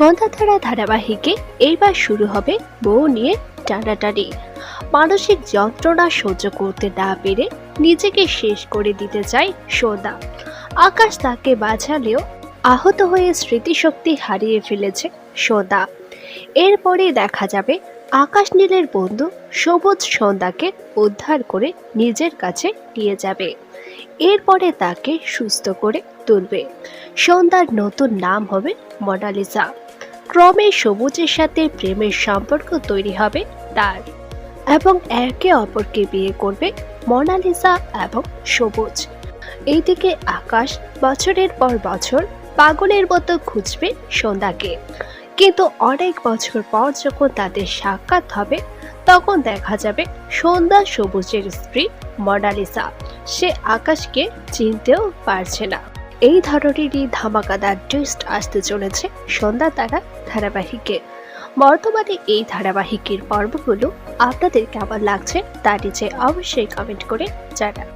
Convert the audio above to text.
সন্ধ্যাধারা ধারাবাহিকে এইবার শুরু হবে বউ নিয়ে টানাটানি। মানসিক যন্ত্রণা সহ্য করতে না পেরে নিজেকে শেষ করে দিতে চায় সন্ধ্যা। আকাশ তাকে বাঁচালেও আহত হয়ে স্মৃতিশক্তি হারিয়ে ফেলেছে সন্ধ্যা। এরপরে দেখা যাবে আকাশ নীলের বন্ধু সবুজ সন্ধ্যাকে উদ্ধার করে নিজের কাছে নিয়ে যাবে। এরপরে তাকে সুস্থ করে তুলবে। সন্ধ্যার নতুন নাম হবে মোনালিসা। ক্রমে সবুজের সাথে প্রেমের সম্পর্ক তৈরি হবে তার এবং একে অপরকে বিয়ে করবে মোনালিসা এবং সবুজ। এইদিকে আকাশ বছরের পর বছর পাগলের মতো খুঁজবে সন্ধ্যাকে কিন্তু অনেক বছর পর যখন তাদের সাক্ষাৎ হবে, তখন দেখা যাবে সন্ধ্যা সবুজের স্ত্রী মোনালিসা। সে আকাশকে চিনতেও পারছে না। এই ধরনেরই ধামাকাদার টুইস্ট আসতে চলেছে সন্ধ্যা তারা ধারাবাহিকে। বর্তমানে এই ধারাবাহিকের পর্বগুলো আপনাদের কেমন লাগছে তা নিচে অবশ্যই কমেন্ট করে জানান।